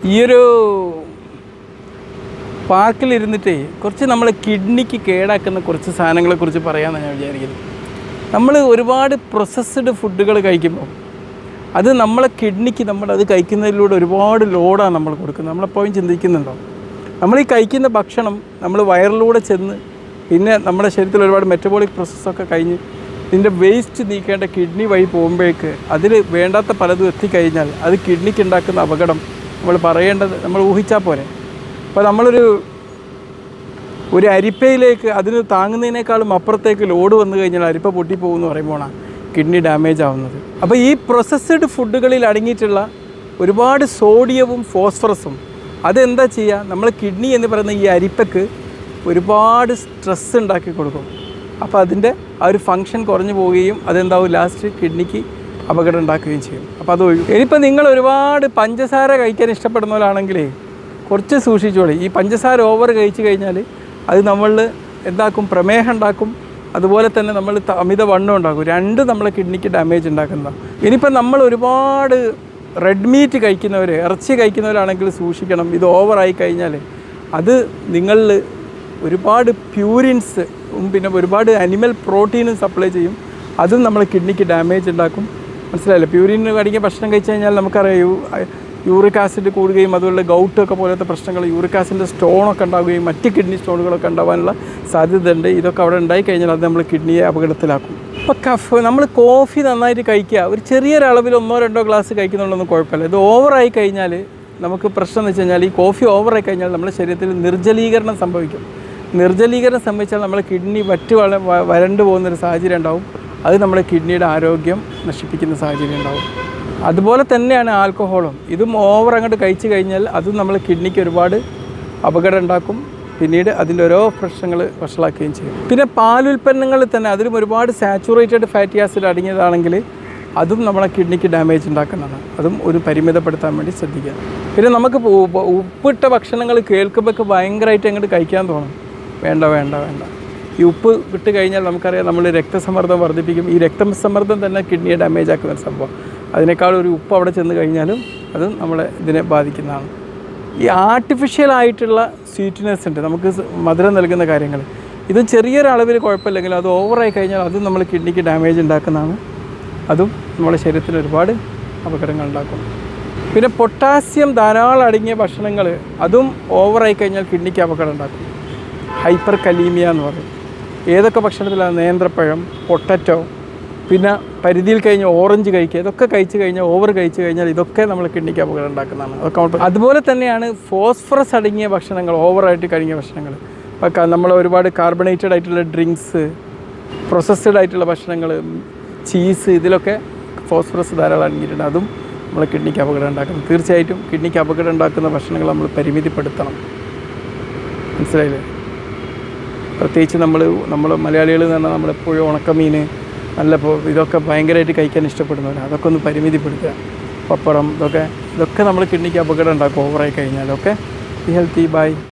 ഈ പാർക്കിലിരുന്നിട്ട് കുറച്ച് നമ്മളെ കിഡ്നിക്ക് കേടാക്കുന്ന കുറച്ച് സാധനങ്ങളെ കുറിച്ച് പറയാമെന്നാണ് ഞാൻ വിചാരിക്കുന്നത്. നമ്മൾ ഒരുപാട് പ്രൊസസ്ഡ് ഫുഡുകൾ കഴിക്കുമ്പോൾ അത് നമ്മളെ കിഡ്നിക്ക് നമ്മൾ അത് കഴിക്കുന്നതിലൂടെ ഒരുപാട് ലോഡാണ് നമ്മൾ കൊടുക്കുന്നത്. നമ്മളെപ്പോഴും ചിന്തിക്കുന്നുണ്ടോ? നമ്മൾ ഈ കഴിക്കുന്ന ഭക്ഷണം നമ്മൾ വയറിലൂടെ ചെന്ന് പിന്നെ നമ്മുടെ ശരീരത്തിൽ ഒരുപാട് മെറ്റബോളിക് പ്രോസസ്സൊക്കെ കഴിഞ്ഞ് ഇതിന്റെ വേസ്റ്റ് നീക്കേണ്ട കിഡ്നി വഴി പോകുമ്പോഴേക്ക് അതിൽ വേണ്ടാത്ത പലതും എത്തിക്കഴിഞ്ഞാൽ അത് കിഡ്നിക്ക് ഉണ്ടാക്കുന്ന അപകടം നമ്മൾ പറയേണ്ടത് നമ്മൾ ഊഹിച്ചാൽ പോരെ. അപ്പോൾ നമ്മളൊരു ഒരു അരിപ്പയിലേക്ക് അതിന് താങ്ങുന്നതിനേക്കാളും അപ്പുറത്തേക്ക് ലോഡ് വന്നു കഴിഞ്ഞാൽ അരിപ്പ പൊട്ടിപ്പോകുമെന്ന് പറയുമ്പോഴാണ് കിഡ്നി ഡാമേജ് ആവുന്നത്. അപ്പോൾ ഈ പ്രോസസ്ഡ് ഫുഡുകളിൽ അടങ്ങിയിട്ടുള്ള ഒരുപാട് സോഡിയവും ഫോസ്ഫറസും അതെന്താ ചെയ്യുക? നമ്മൾ കിഡ്നി എന്ന് പറയുന്ന ഈ അരിപ്പക്ക് ഒരുപാട് സ്ട്രെസ് ഉണ്ടാക്കി കൊടുക്കും. അപ്പോൾ അതിന്റെ ആ ഒരു ഫങ്ഷൻ കുറഞ്ഞു പോവുകയും അതെന്താവും? ലാസ്റ്റ് കിഡ്നിക്ക് അപകടം ഉണ്ടാക്കുകയും ചെയ്യും. അപ്പോൾ അത് ഒഴിവ് ഇനിയിപ്പോൾ നിങ്ങൾ ഒരുപാട് പഞ്ചസാര കഴിക്കാൻ ഇഷ്ടപ്പെടുന്നവരാണെങ്കിലേ കുറച്ച് സൂക്ഷിച്ചോളി. ഈ പഞ്ചസാര ഓവർ കഴിച്ചു കഴിഞ്ഞാൽ അത് നമ്മൾ എന്താക്കും? പ്രമേഹം ഉണ്ടാക്കും. അതുപോലെ തന്നെ നമ്മൾ അമിത വണ്ണം ഉണ്ടാക്കും. രണ്ട് നമ്മളെ കിഡ്നിക്ക് ഡാമേജ് ഉണ്ടാക്കുന്നതാണ് ഇനിയിപ്പോൾ നമ്മൾ ഒരുപാട് റെഡ് മീറ്റ് കഴിക്കുന്നവർ ഇറച്ചി കഴിക്കുന്നവരാണെങ്കിൽ സൂക്ഷിക്കണം. ഇത് ഓവറായി കഴിഞ്ഞാൽ അത് നിങ്ങളിൽ ഒരുപാട് പ്യൂരിൻസ് പിന്നെ ഒരുപാട് അനിമൽ പ്രോട്ടീനും സപ്ലൈ ചെയ്യും. അതും നമ്മളെ കിഡ്നിക്ക് ഡാമേജ് ഉണ്ടാക്കും. മനസ്സിലായില്ലേ? പ്യൂരിൻ അടങ്ങിയ ഭക്ഷണം കഴിച്ചു കഴിഞ്ഞാൽ നമുക്കറിയാം യൂറിക് ആസിഡ് കൂടുകയും അതുപോലെ ഗൗട്ടൊക്കെ പോലത്തെ പ്രശ്നങ്ങൾ യൂറിക് ആസിഡിന്റെ സ്റ്റോണൊക്കെ ഉണ്ടാവുകയും മറ്റ് കിഡ്നി സ്റ്റോണുകളൊക്കെ ഉണ്ടാവാനുള്ള സാധ്യതയുണ്ട്. ഇതൊക്കെ അവിടെ ഉണ്ടായി കഴിഞ്ഞാൽ അത് നമ്മൾ കിഡ്നിയെ അപകടത്തിലാക്കും. അപ്പോൾ കഫ് നമ്മൾ കോഫി നന്നായിട്ട് കഴിക്കുക. ഒരു ചെറിയൊരളവിൽ ഒന്നോ രണ്ടോ ഗ്ലാസ് കഴിക്കുന്നുള്ളൊന്നും കുഴപ്പമില്ല. ഇത് ഓവറായി കഴിഞ്ഞാൽ നമുക്ക് പ്രശ്നം എന്ന് വെച്ച് കഴിഞ്ഞാൽ ഈ കോഫി ഓവറായി കഴിഞ്ഞാൽ നമ്മുടെ ശരീരത്തിൽ നിർജലീകരണം സംഭവിക്കും. നിർജലീകരണം സംഭവിച്ചാൽ നമ്മുടെ കിഡ്നി വറ്റ് വള വരണ്ടു പോകുന്നൊരു സാഹചര്യം ഉണ്ടാവും. അത് നമ്മുടെ കിഡ്നിയുടെ ആരോഗ്യം നശിപ്പിക്കുന്ന സാഹചര്യം ഉണ്ടാവും. അതുപോലെ തന്നെയാണ് ആൽക്കഹോളും. ഇതും ഓവർ അങ്ങോട്ട് കഴിച്ചു കഴിഞ്ഞാൽ അതും നമ്മുടെ കിഡ്നിക്ക് ഒരുപാട് അപകടം ഉണ്ടാക്കും. പിന്നീട് അതിന്റെ ഓരോ പ്രശ്നങ്ങൾ വഷളാക്കുകയും ചെയ്യും. പിന്നെ പാലുൽപ്പന്നങ്ങളിൽ തന്നെ അതിലും ഒരുപാട് സാച്ചുറേറ്റഡ് ഫാറ്റി ആസിഡ് അടങ്ങിയതാണെങ്കിൽ അതും നമ്മളെ കിഡ്നിക്ക് ഡാമേജ് ഉണ്ടാക്കുന്നതാണ്. അതും ഒരു പരിമിതപ്പെടുത്താൻ വേണ്ടി ശ്രദ്ധിക്കുക. പിന്നെ നമുക്ക് ഉപ്പിട്ട ഭക്ഷണങ്ങൾ കേൾക്കുമ്പോൾ ഭയങ്കരമായിട്ട് അങ്ങോട്ട് കഴിക്കാൻ തോന്നും. വേണ്ട വേണ്ട വേണ്ട. ഈ ഉപ്പ് വിട്ട് കഴിഞ്ഞാൽ നമുക്കറിയാം നമ്മൾ രക്തസമ്മർദ്ദം വർദ്ധിപ്പിക്കും. ഈ രക്തസമ്മർദ്ദം തന്നെ കിഡ്നിയെ ഡാമേജ് ആക്കുന്ന ഒരു സംഭവം. അതിനേക്കാൾ ഒരു ഉപ്പ് അവിടെ ചെന്ന് കഴിഞ്ഞാലും അത് നമ്മളെ ഇതിനെ ബാധിക്കുന്നതാണ്. ഈ ആർട്ടിഫിഷ്യൽ ആയിട്ടുള്ള സ്വീറ്റ്നെസ് ഉണ്ട്. നമുക്ക് മധുരം നൽകുന്ന കാര്യങ്ങൾ. ഇത് ചെറിയൊരളവിൽ കുഴപ്പമില്ലെങ്കിലും അത് ഓവറായി കഴിഞ്ഞാൽ അതും നമ്മൾ കിഡ്നിക്ക് ഡാമേജ് ഉണ്ടാക്കുന്നതാണ്. അതും നമ്മുടെ ശരീരത്തിൽ ഒരുപാട് അപകടങ്ങൾ ഉണ്ടാക്കും. പിന്നെ പൊട്ടാസ്യം ധാരാളം അടങ്ങിയ ഭക്ഷണങ്ങൾ അതും ഓവറായി കഴിഞ്ഞാൽ കിഡ്നിക്ക് അപകടം ഉണ്ടാക്കും. ഹൈപ്പർ കലീമിയ എന്ന് പറയും. ഏതൊക്കെ ഭക്ഷണത്തിലാണ് നേന്ത്രപ്പഴം പൊട്ടറ്റോ പിന്നെ പരിധിയിൽ കഴിഞ്ഞ് ഓറഞ്ച് കഴിക്കുക ഇതൊക്കെ കഴിച്ചു കഴിഞ്ഞാൽ ഓവർ കഴിച്ചു കഴിഞ്ഞാൽ ഇതൊക്കെ നമ്മൾ കിഡ്നിക്ക് അപകടം ഉണ്ടാക്കുന്നതാണ്. അതൊക്കെ അതുപോലെ തന്നെയാണ് ഫോസ്ഫറസ് അടങ്ങിയ ഭക്ഷണങ്ങൾ ഓവറായിട്ട് കഴിഞ്ഞ ഭക്ഷണങ്ങൾ. ഇപ്പം നമ്മൾ ഒരുപാട് കാർബണേറ്റഡ് ആയിട്ടുള്ള ഡ്രിങ്ക്സ് പ്രോസസ്ഡ് ആയിട്ടുള്ള ഭക്ഷണങ്ങൾ ചീസ് ഇതിലൊക്കെ ഫോസ്ഫറസ് ധാരാളം അടങ്ങിയിട്ടുണ്ട്. അതും നമ്മൾ കിഡ്നിക്ക് അപകടം ഉണ്ടാക്കണം തീർച്ചയായിട്ടും കിഡ്നിക്ക് അപകടം ഉണ്ടാക്കുന്ന ഭക്ഷണങ്ങൾ നമ്മൾ പരിമിതിപ്പെടുത്തണം. മനസ്സിലായില്ലേ? പ്രത്യേകിച്ച് നമ്മൾ നമ്മൾ മലയാളികൾ എന്ന് പറഞ്ഞാൽ നമ്മളെപ്പോഴും ഉണക്കമീൻ നല്ല ഇതൊക്കെ ഭയങ്കരമായിട്ട് കഴിക്കാൻ ഇഷ്ടപ്പെടുന്നവരാണ് അതൊക്കെ ഒന്ന് പരിമിതിപ്പെടുത്തുക. പപ്പടം ഇതൊക്കെ ഇതൊക്കെ നമ്മൾ കിഡ്നിക്ക് അപകടം ഉണ്ടാക്കും ഓവറായി കഴിഞ്ഞാലൊക്കെ ബി ഹെൽത്തി ബൈ